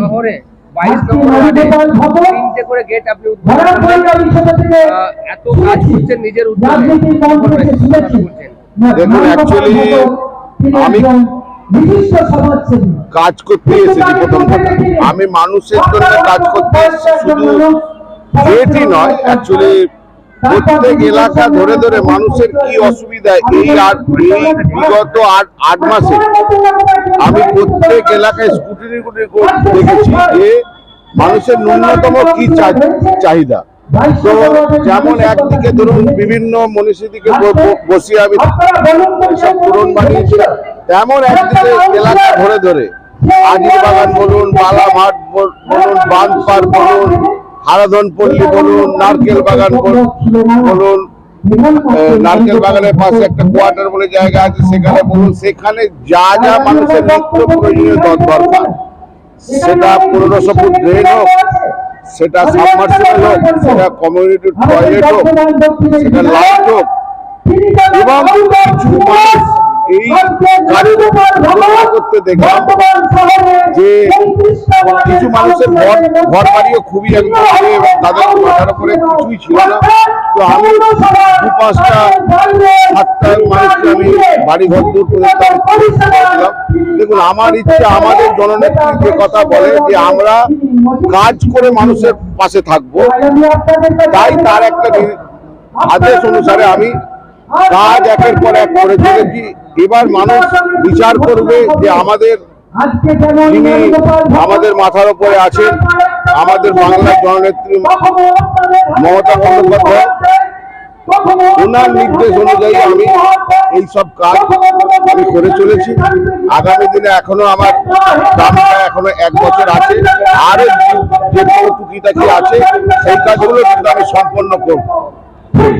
শহরে বাইশ নম্বর তিনটে করে গেট আপনি এত কাজ করছেন নিজের উদ্যোগে। করছেন দেখুন, আমি- কাজ করতে এসেছি প্রথম আমি মানুষের জন্য কাজ করতে এসেছি শুধু গেটই নয় অ্যাকচুয়ালি প্রত্যেক এলাকা ধরে ধরে মানুষের কি অসুবিধা, এই আট এই বিগত আট আট মাসে আমি প্রত্যেক এলাকায় স্কুটিনি দেখেছি যে মানুষের ন্যূনতম কি চাহিদা। তো যেমন একদিকে ধরুন বিভিন্ন মনীষীদিকে ব- ব- বসিয়ে আমি সব পূরণ বানিয়েছি, তেমন একদিকে এলাকা ধরে ধরে। আজির বাগান বলুন বালামাঠ বল- বলুন বাঁধপার বলুন হারাধন পল্লী বলুন, নারকেল বাগান বল- বলুন নারকেল বাগানের পাশে একটা কোয়ার্টার বলে জায়গা আছে, সেখানে বলুন, সেখানে যা যা মানুষের নিত্য প্রয়োজনীয় দরকার সেটা পনেরোশো ফুট ড্রেন হোক, সেটা সাবমার্সিবল হোক, সেটা কমিউনিটি টয়লেট হোক, সেটা লাইট হোক, এবং কিছু মানুষ এই করতে যে কিছু মানুষের ঘর ঘর বাড়িও খুবই এবং তাদের মাথার উপরে কিছুই ছিল না। তো আমি দু পাঁচটা সাতটা মানুষকে আমি বাড়ি ঘর দূর করেছিলাম দেখুন আমার ইচ্ছে আমাদের জননেত্রী যে কথা বলে যে আমরা কাজ করে মানুষের পাশে থাকব তাই তার একটা আদেশ অনুসারে আমি কাজ একের পর এক করে চলেছি এবার মানুষ বিচার করবে যে আমাদের যিনি আমাদের মাথার উপরে আছেন আমাদের বাংলার জননেত্রী মমতা বন্দ্যোপাধ্যায় ওনার নির্দেশ অনুযায়ী আমি এই সব কাজ আমি করে চলেছি। আগামী দিনে এখনও আমার কামটা এখনও এক বছর আছে। আরও যে কোনো টুকিটাকি আছে সেই কাজগুলো কিন্তু আমি সম্পন্ন করব।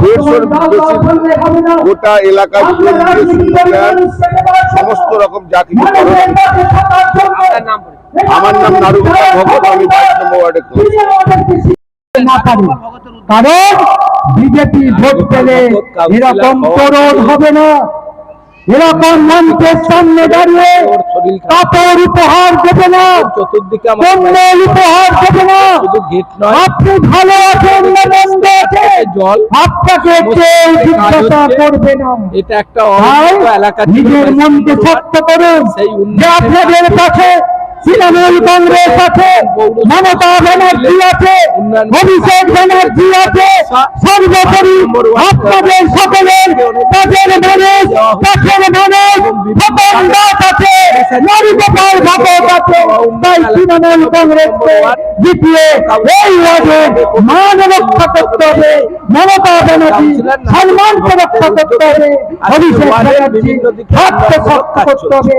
দেড়শোর বেশি গোটা এলাকায় সমস্ত রকম যা কিছু। আমার নাম নারুগোপাল ভগত আমি বাইশ নম্বর ওয়ার্ডে না পারি কারণ বিজেপি ভোট পেলে এরকম করণ হবে না। এরকম মঞ্চের সামনে দাঁড়িয়ে কাপড় উপহার দেবে না। চতুর্দিকে কম্বল উপহার দেবে না। আপনি ভালো আছেন না মন্দ আছেন? জল। আপনাকে কেউ জিজ্ঞাসা করবে না। এটা একটা এলাকা। নিজের মনকে শক্ত করুন। যে আপনাদের কাছে তৃণমূল কংগ্রেস আছে, মমতা ব্যানার্জি আছে, অভিষেক ব্যানার্জি আছে, সর্বোপরি আপনাদের সকলের কাজের মানুষ, কাছের মানুষ খতম দাস আছে নরিগোপাল ভগত আছে তাই তৃণমূল কংগ্রেসকে জিতিয়ে এই ওয়ার্ডে মান রক্ষা করতে হবে, মমতা ব্যানার্জি সম্মানকে রক্ষা করতে হবে, অভিষেক ব্যানার্জি হাতকে শক্ত করতে হবে।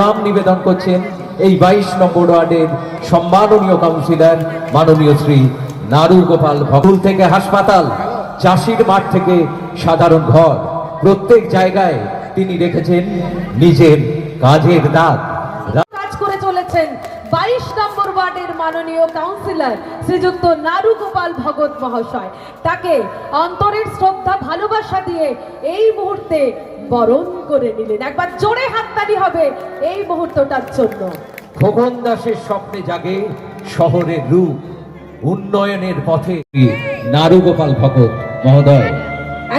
নাম নিবেদন করছেন এই বাইশ নম্বর ওয়ার্ডের সম্মাননীয় কাউন্সিলর মাননীয় শ্রী নারু গোপাল ভকুল থেকে হাসপাতাল, চাষির মাঠ থেকে সাধারণ ঘর। প্রত্যেক জায়গায় তিনি রেখেছেন নিজের কাজের দাগ। কাজ করে চলেছেন বাইশ নম্বর ওয়ার্ডের মাননীয় কাউন্সিলর শ্রীযুক্ত নারু গোপাল ভগত মহাশয়। তাকে অন্তরের শ্রদ্ধা, ভালোবাসা দিয়ে এই মুহূর্তে বরণ করে নিলেন। একবার জোরে হাততালি হবে এই মুহূর্তটার জন্য। খোকন দাসের স্বপ্নে জাগে শহরের রূপ উন্নয়নের পথে নারু গোপাল ভগত মহোদয়।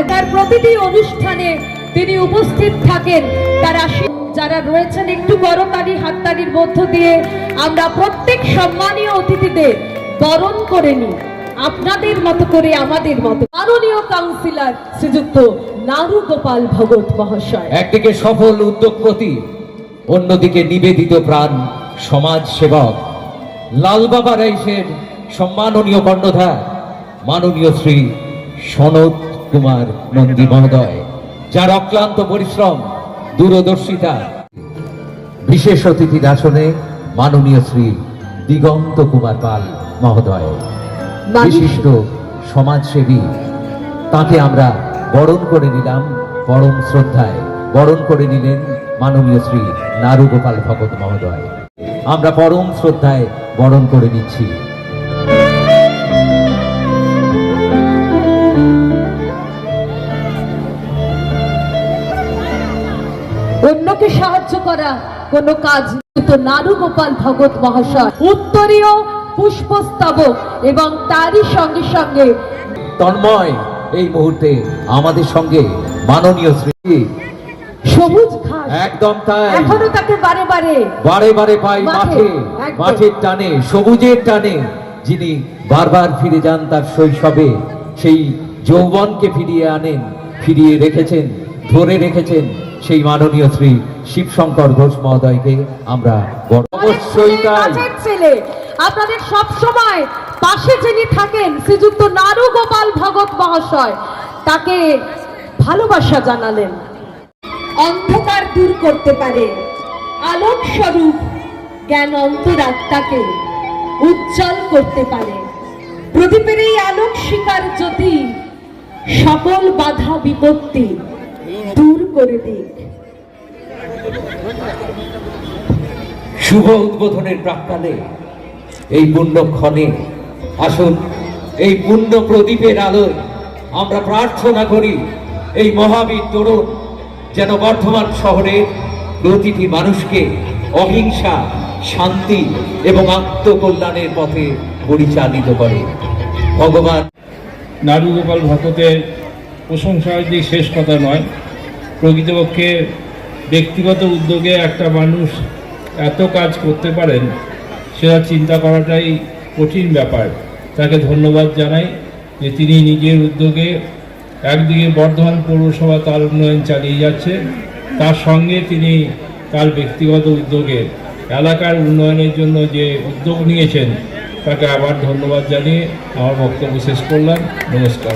তার প্রতিটি অনুষ্ঠানে তিনি উপস্থিত থাকেন তার যারা রয়েছেন একটু করতালি হাততালির মধ্য দিয়ে আমরা প্রত্যেক সম্মানীয় অতিথিদের বরণ করে নিই। আপনাদের মতো করে আমাদের মতো মাননীয় কাউন্সিলর শ্রীযুক্ত নারু গোপাল ভগত মহাশয়। একদিকে সফল উদ্যোগপতি, অন্যদিকে নিবেদিত প্রাণ সমাজ সেবক। লালবাবা রাইসের সম্মাননীয় কর্ণধার, মাননীয় শ্রী সনদ কুমার নন্দী মহোদয়, যার অক্লান্ত পরিশ্রম, দূরদর্শিতা। বিশেষ অতিথির আসনে মাননীয় শ্রী দিগন্ত কুমার পাল মহোদয়। বিশিষ্ট সমাজসেবী তাকে আমরা বরণ করে নিলাম পরম শ্রদ্ধায়। বরণ করে নিলেন মাননীয় শ্রী নারুগোপাল ভগত মহোদয়। আমরা পরম শ্রদ্ধায় বরণ করে নিচ্ছি। অন্যকে সাহায্য করা কোনো কাজ নয়। তো নারু গোপাল ভগত মহাশয়। উত্তরীয় পুষ্পস্তবক এবং তারই সঙ্গে সঙ্গে তন্ময় এই মুহূর্তে আমাদের সঙ্গে মাননীয় শ্রী সবুজ ঘাস। একদম তাই। এখনও তাকে বারে বারে। বারে বারে পাই মাঠে, মাঠে মাঠের টানে সবুজের টানে যিনি বারবার ফিরে যান তার শৈশবে সেই যৌবনকে ফিরিয়ে আনেন ফিরিয়ে রেখেছেন ধরে রেখেছেন সেই মাননীয় শ্রী শিবশঙ্কর ঘোষ মহোদয়কে আমরা অবশ্যই তাই। ছেলে আপনাদের সব সময় পাশে যিনি থাকেন, শ্রীযুক্ত নারু গোপাল ভগত মহাশয়, তাকে ভালোবাসা জানালেন। অন্ধকার দূর করতে পারে। আলোক স্বরূপ জ্ঞান অন্তরাত্মাকে উজ্জ্বল করতে পারে। প্রদীপের এই আলোক শিকার যদি সকল বাধা বিপত্তি দূর করে দিক। শুভ উদ্বোধনের প্রাক্কালে এই পুণ্যক্ষণে আসুন, এই পুণ্য প্রদীপের আলোয় আমরা প্রার্থনা করি, এই মহাবীর তরুণ যেন বর্ধমান শহরে প্রতিটি মানুষকে অহিংসা, শান্তি এবং আত্মকল্যাণের পথে পরিচালিত করে। ভগবান নারুগোপাল ভকতের প্রশংসা যে শেষ কথা নয়, প্রকৃতপক্ষে ব্যক্তিগত উদ্যোগে একটা মানুষ এত কাজ করতে পারেন সেটা চিন্তা করাটাই কঠিন ব্যাপার। তাকে ধন্যবাদ জানাই যে তিনি নিজের উদ্যোগে একদিকে বর্ধমান পৌরসভা তার উন্নয়ন চালিয়ে যাচ্ছে তার সঙ্গে তিনি তার ব্যক্তিগত উদ্যোগে এলাকার উন্নয়নের জন্য যে উদ্যোগ নিয়েছেন তাকে আবার ধন্যবাদ জানিয়ে আমার বক্তব্য শেষ করলাম। নমস্কার।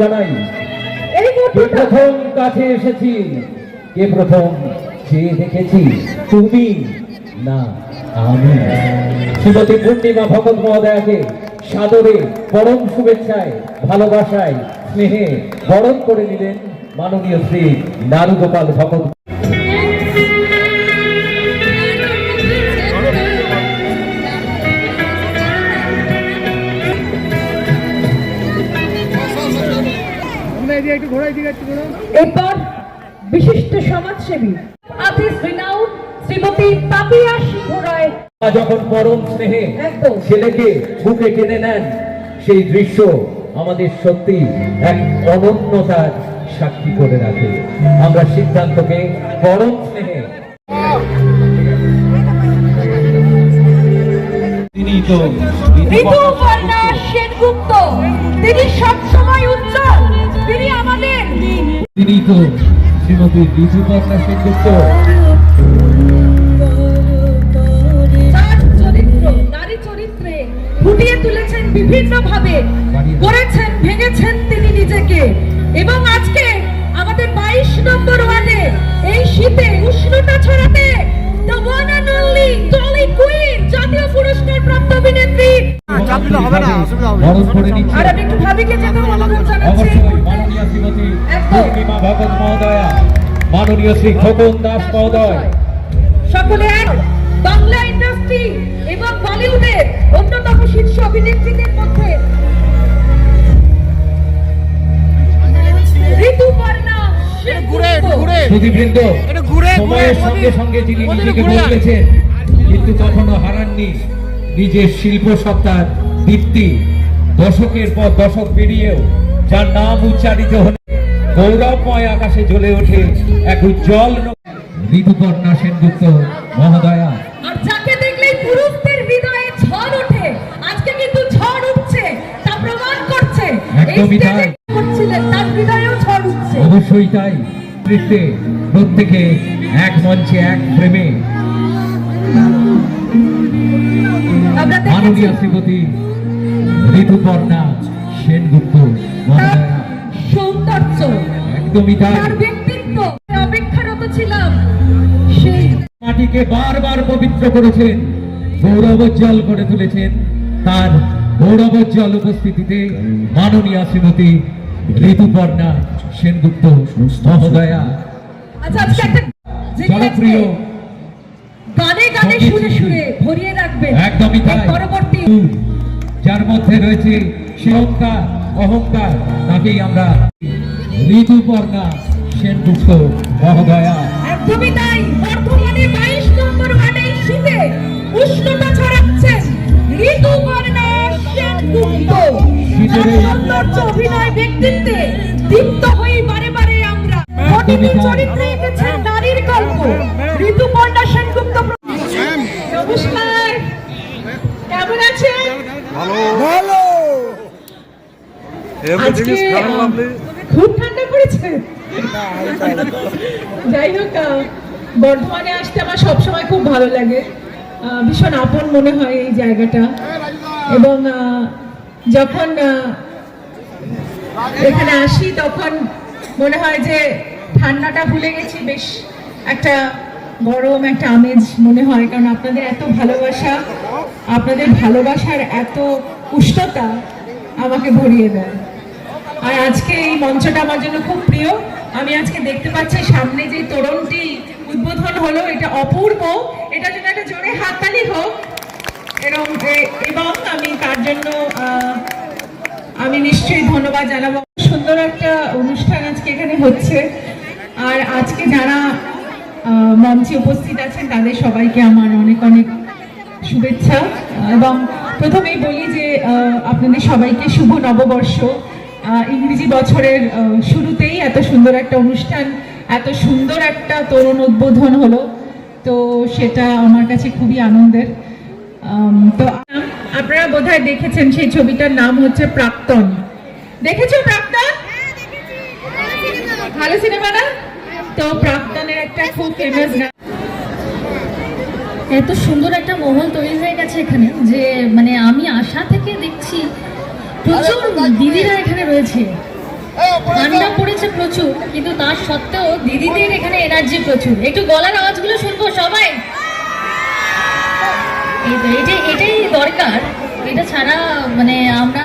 জানাই কে প্রথম। কাছে এসেছি? কে প্রথম? চেয়ে দেখেছি তুমি না আমি। শ্রীমতী পূর্ণিমা ভগত মহোদয়াকে সাদরে পরম শুভেচ্ছায় ভালোবাসায় স্নেহে বরণ করে নিলেন মাননীয় শ্রী নারুগোপাল ভগত এরপর বিশিষ্ট সমাজসেবী আর্টিস্ট রিনাউন শ্রীমতী পাপিয়া সিংহ রায় যখন পরম স্নেহে ছেলেকে বুকে টেনে নেন সেই দৃশ্য আমাদের সত্যি এক অনন্যতার সাক্ষী করে রাখে। আমরা সিদ্ধান্তকে পরম স্নেহে তিনি তো সেনগুপ্ত তিনি সবসময় তিনি তো শ্রীমতী ঋতুপর্ণা সেনগুপ্ত ফুটিয়ে তুলেছেন বিভিন্ন ভাবে করেছেন ভেঙেছেন তিনি নিজেকে। এবং আজকে আমাদের বাইশ নম্বর ওয়ার্ডে এই শীতে উষ্ণতা ছড়াতে the one and only Tolly queen জাতীয় পুরস্কার প্রাপ্ত অভিনেত্রী বরণ করে নিচ্ছে। আর আমি একটু ভাবিকে যেতে অনুরোধ জানাচ্ছি অবশ্যই। মাননীয় শ্রীমতী একদম। পূর্ণিমা ভগত মহোদয়া মাননীয় শ্রী খোকন দাস মহোদয়। সকলে এক বাংলা ইন্ডাস্ট্রি এবং বলিউডের অন্যতম শীর্ষ অভিনেত্রীদের মধ্যে। ঋতুপর্ণা সেনগুপ্ত। সময়ের সঙ্গে সঙ্গে যিনি নিজেকে বদলেছেন কিন্তু কখনো হারাননি। নিজের শিল্প সত্তার দীপ্তি দশকের পর দশক পেরিয়েও যার নাম উচ্চারিত হলে গৌরবময় আকাশে জ্বলে ওঠে এক উজ্জ্বল ঋতুপর্ণা সেনগুপ্ত মহোদয়া। আর যাকে দেখলেই পুরুষদের হৃদয়ে ঝড় ওঠে আজকে কিন্তু ঝড় উঠছে তা প্রমাণ করছে। একদমই তাই। করছিলেন তার হৃদয়েও ঝড় উঠছে। অবশ্যই তাই। নৃত্যে প্রত্যেকে এক মঞ্চে এক প্রেমে। মাননীয় শ্রীমতী ঋতুপর্ণা সেনগুপ্ত সৌন্দর্য একদমই তার ব্যক্তিত্ব অপেক্ষারত ছিলাম। সেই মাটিকে বারবার পবিত্র করেছেন গৌরবোজ্জ্বল করে তুলেছেন। তার গৌরবোজ্জ্বল উপস্থিতিতে মাননীয় শ্রীমতী ঋতুপর্ণা সেনগুপ্ত মহোদয়া। আচ্ছা জনপ্রিয় গানে গানে সংগীত সুরে সুরে ভরিয়ে রাখবেন। একদমই তাই। পরবর্তী যার মধ্যে রয়েছে সংখ্যার অহংকার তাকেই আমরা ঋতুপর্ণা সেনগুপ্ত মহোদয়া। একদমই তাই। বর্তমানে বাইশ নম্বর ওয়ার্ডে শীতে উষ্ণতা ছড়াচ্ছেন ঋতুপর্ণা সেনগুপ্ত। তার সৌন্দর্য অভিনয় ব্যক্তিত্বে দীপ্ত হই বারে বারে আমরা। প্রতিটি চরিত্রে এঁকেছেন নারীর গল্প। ঋতুপর্ণা সেনগুপ্ত নমস্কার। কেমন আছেন? আজকে আহ, খুব ঠান্ডা পড়েছে। যাই হোক বর্ধমানে আসতে আমার সবসময় খুব ভালো লাগে। আহ, ভীষণ আপন মনে হয় এই জায়গাটা। এবং যখন এখানে আসি তখন মনে হয় যে ঠান্ডাটা ভুলে গেছি। বেশ একটা গরম একটা আমেজ মনে হয়, কারণ আপনাদের এত ভালোবাসা, আপনাদের ভালোবাসার এত উষ্ণতা আমাকে ভরিয়ে দেয়। আর আজকে এই মঞ্চটা আমার জন্য খুব প্রিয়। আমি আজকে দেখতে পাচ্ছি সামনে যে তোরণটি উদ্বোধন হলো, এটা অপূর্ব। এটার জন্য একটা জোরে হাততালি হোক। এরকম এ- এবং আমি তার জন্য আমি নিশ্চয়ই ধন্যবাদ জানাব। সুন্দর একটা অনুষ্ঠান আজকে এখানে হচ্ছে। আর আজকে যারা মঞ্চে উপস্থিত আছেন তাদের সবাইকে আমার অনেক অনেক শুভেচ্ছা। এবং প্রথমেই বলি যে আপনাদের সবাইকে শুভ নববর্ষ। ইংরেজি বছরের শুরুতেই এত সুন্দর একটা অনুষ্ঠান এত সুন্দর একটা তরুণ উদ্বোধন হলো। তো সেটা আমার কাছে খুবই আনন্দের। তো আপনারা বোধহয় দেখেছেন সেই ছবিটার নাম হচ্ছে প্রাক্তন। দেখেছ প্রাক্তন? ভালো সিনেমা না? তো প্রাক্তনের একটা খুব ফেমাস এত সুন্দর একটা মহল তৈরি হয়ে গেছে এখানে, যে মানে আমি আশা থেকে দেখছি প্রচুর দিদিরা এখানে রয়েছে। ঠান্ডা পড়েছে প্রচুর, কিন্তু তার সত্ত্বেও দিদিদের এখানে এনার্জি প্রচুর। একটু গলার আওয়াজগুলো শুনব সবাই? এটাই এটাই দরকার। এটা ছাড়া মানে আমরা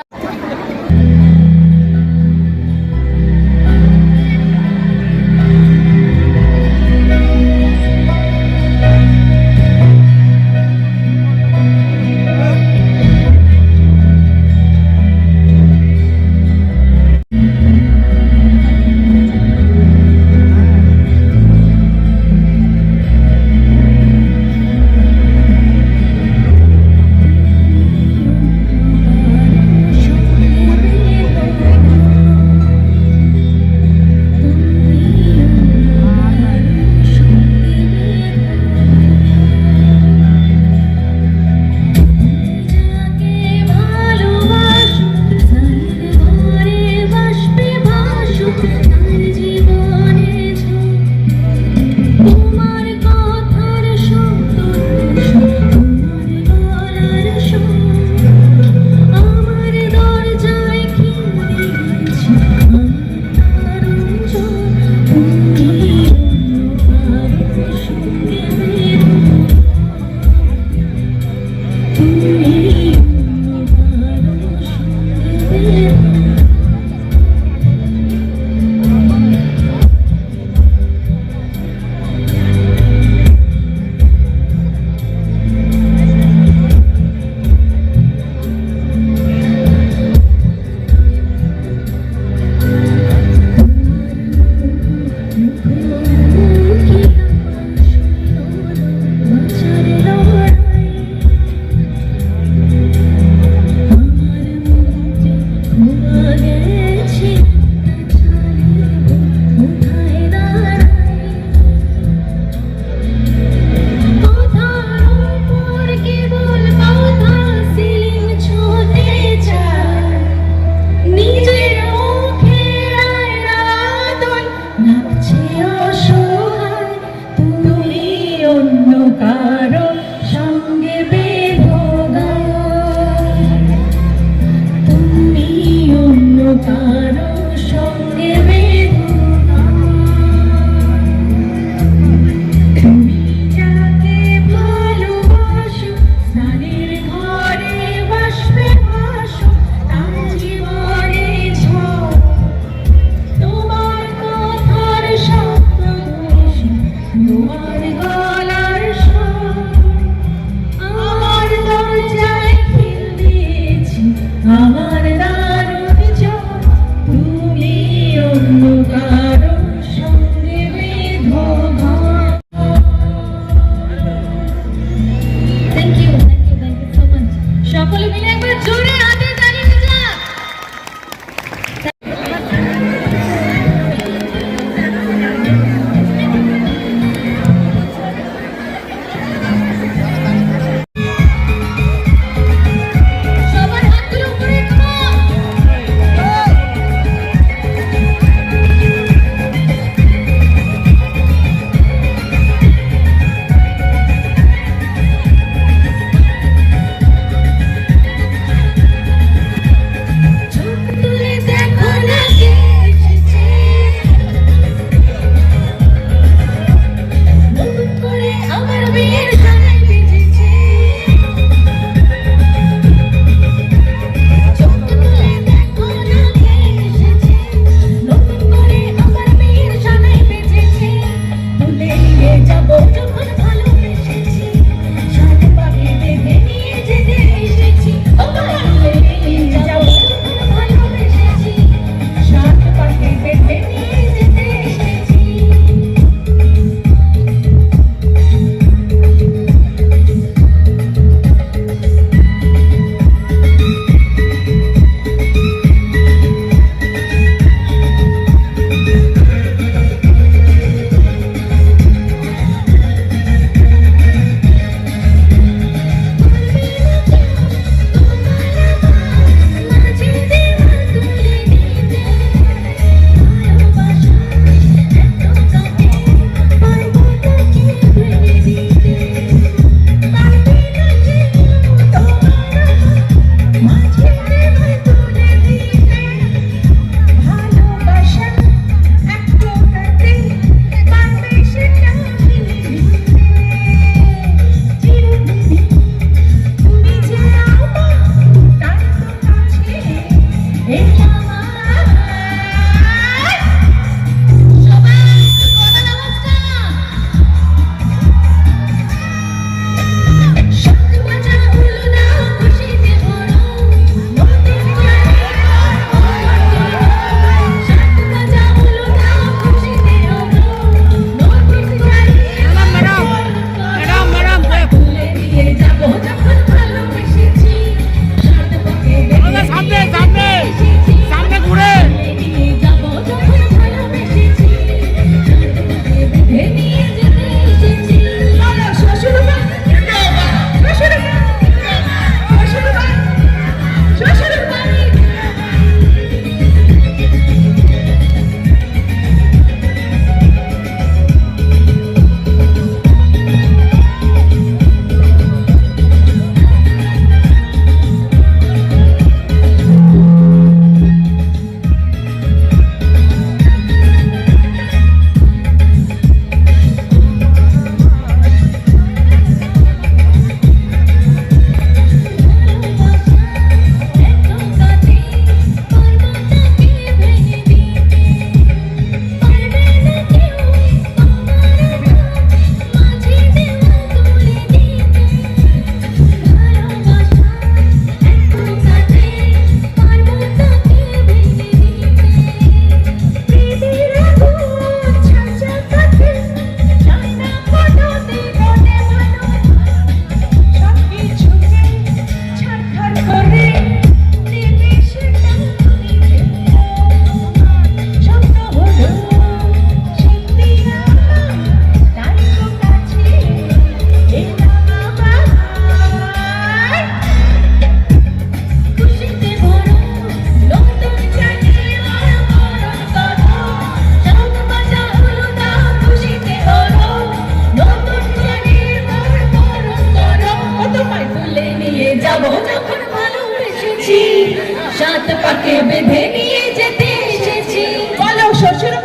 রাত পাকে বেঁধে নিয়ে যেতে এসেছি। বলো শ্বশুর।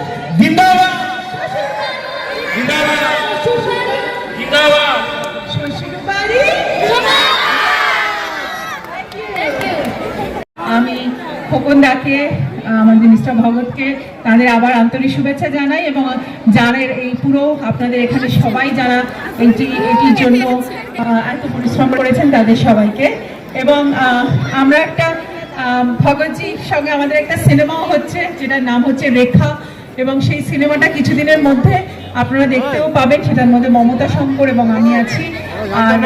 জিন্দাবাদ। আমি খোকনদাকে আমাদের মিস্টার ভগতকে তাদের আবার আন্তরিক শুভেচ্ছা জানাই এবং যারা এই পুরো আপনাদের এখানে সবাই যারা এইটি এটির জন্য এত পরিশ্রম করেছেন তাদের সবাইকে। এবং আমরা একটা ভগৎজির সঙ্গে আমাদের একটা সিনেমাও হচ্ছে, যেটার নাম হচ্ছে রেখা, এবং সেই সিনেমাটা কিছুদিনের মধ্যে আপনারা দেখতেও পাবেন, সেটার মধ্যে মমতা শঙ্কর এবং আমি আছি। আর,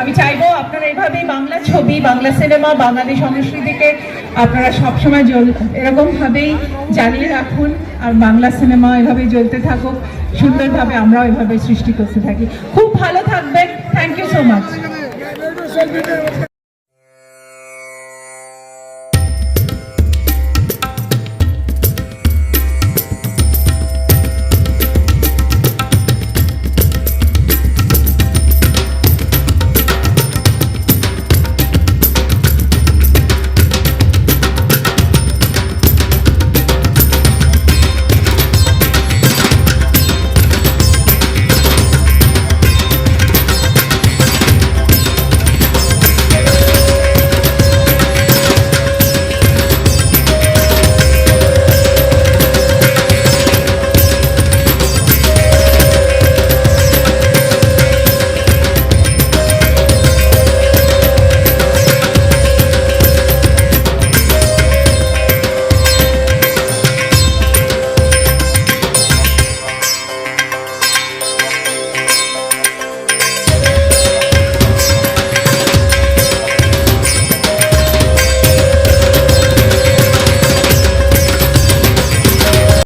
আমি চাইব আপনারা এভাবেই বাংলা ছবি, বাংলা সিনেমা, বাঙালি সংস্কৃতিকে আপনারা সবসময় জ্বল এরকম ভাবেই জ্বালিয়ে রাখুন, আর বাংলা সিনেমা এভাবেই জ্বলতে থাকুক, সুন্দরভাবে আমরাও এভাবে সৃষ্টি করতে থাকি। খুব ভালো থাকবেন থ্যাংক ইউ সো মাচ